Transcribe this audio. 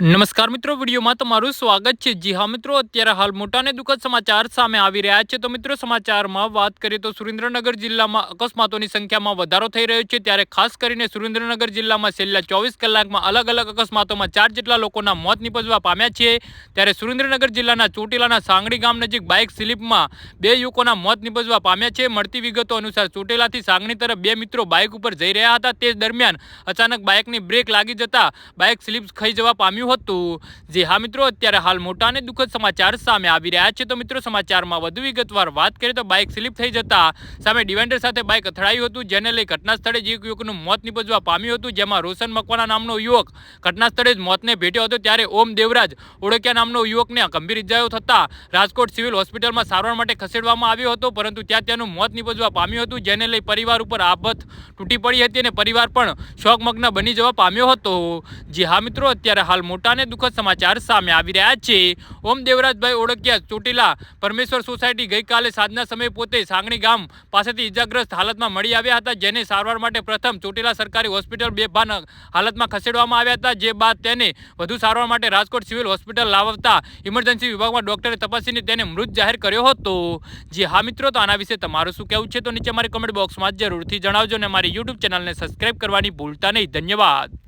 નમસ્કાર મિત્રો, વિડીયોમાં તમારું સ્વાગત છે. જી હા મિત્રો, અત્યારે હાલ મોટા અને દુઃખદ સમાચાર સામે આવી રહ્યા છે. તો મિત્રો, સમાચારમાં વાત કરીએ તો સુરેન્દ્રનગર જિલ્લામાં અકસ્માતોની સંખ્યામાં વધારો થઈ રહ્યો છે. ત્યારે ખાસ કરીને સુરેન્દ્રનગર જિલ્લામાં છેલ્લા ચોવીસ કલાકમાં અલગ અલગ અકસ્માતોમાં ચાર જેટલા લોકોના મોત નિપજવા પામ્યા છે. ત્યારે સુરેન્દ્રનગર જિલ્લાના ચોટીલાના સાંગડી ગામ નજીક બાઇક સ્લીપમાં બે યુવકોના મોત નિપજવા પામ્યા છે. મળતી વિગતો અનુસાર ચોટીલાથી સાંગણી તરફ બે મિત્રો બાઇક ઉપર જઈ રહ્યા હતા. તે દરમિયાન અચાનક બાઇકની બ્રેક લાગી જતા બાઇક સ્લીપ ખાઈ જવા પામ્યું હતું. જે હા મિત્રો, અત્યારે હાલ મોટા અને દુઃખદ સમાચાર સામે આવી રહ્યા છે. તો મિત્રો, સમાચારમાં વધુ વિગતવાર વાત કરીએ તો બાઇક સ્લીપ થઈ જતા સામે ડિવાઇડર સાથે બાઇક અથડાયું હતું, જેને લઈ ઘટના સ્થળે જ એક યુવકનું મોત નિપજવા પામ્યું હતું, જેમાં રોશન મકવાના નામનો યુવક ઘટના સ્થળે જ મોતને ભેટ્યો હતો. ત્યારે ઓમ દેવરાજ ઓળખ્યા નામનો યુવકને ગંભીર ઇજાઓ થતાં રાજકોટ સિવિલ હોસ્પિટલમાં સારવાર માટે ખસેડવામાં આવ્યો હતો, પરંતુ ત્યાં તેનું મોત નિપજવા પામ્યું હતું, જેને લઈ પરિવાર ઉપર આફત તૂટી પડી હતી અને પરિવાર પણ શોકમગ્ન બની જવા પામ્યો હતો. જે હા મિત્રો, અત્યારે હાલ મોટા અને દુઃખદ સમાચાર સામે આવી રહ્યા છે. ઓમ દેવરાજભાઈ ઓળખ્યા, ચોટીલા, પરમેશ્વર સોસાયટી ગઈકાલે સાંજના સમયે પોતે સાંગણી ગામ પાસેથી ઇજાગ્રસ્ત હાલતમાં મળી આવ્યા હતા, જેને સારવાર માટે પ્રથમ ચોટીલા સરકારી હોસ્પિટલ બેભાન હાલતમાં ખસેડવામાં આવ્યા હતા, જે બાદ તેને વધુ સારવાર માટે રાજકોટ સિવિલ હોસ્પિટલ લાવતા ઇમરજન્સી વિભાગમાં ડોક્ટરે તપાસીને તેને મૃત જાહેર કર્યો હતો. જે હા મિત્રો, તો આના વિશે તમારું શું કહેવું છે? તો નીચે મારી કમેન્ટ બોક્સમાં જરૂરથી જણાવજો અને મારી યુટ્યુબ ચેનલને સબસ્ક્રાઈબ કરવાની ભૂલતા નહીં. ધન્યવાદ.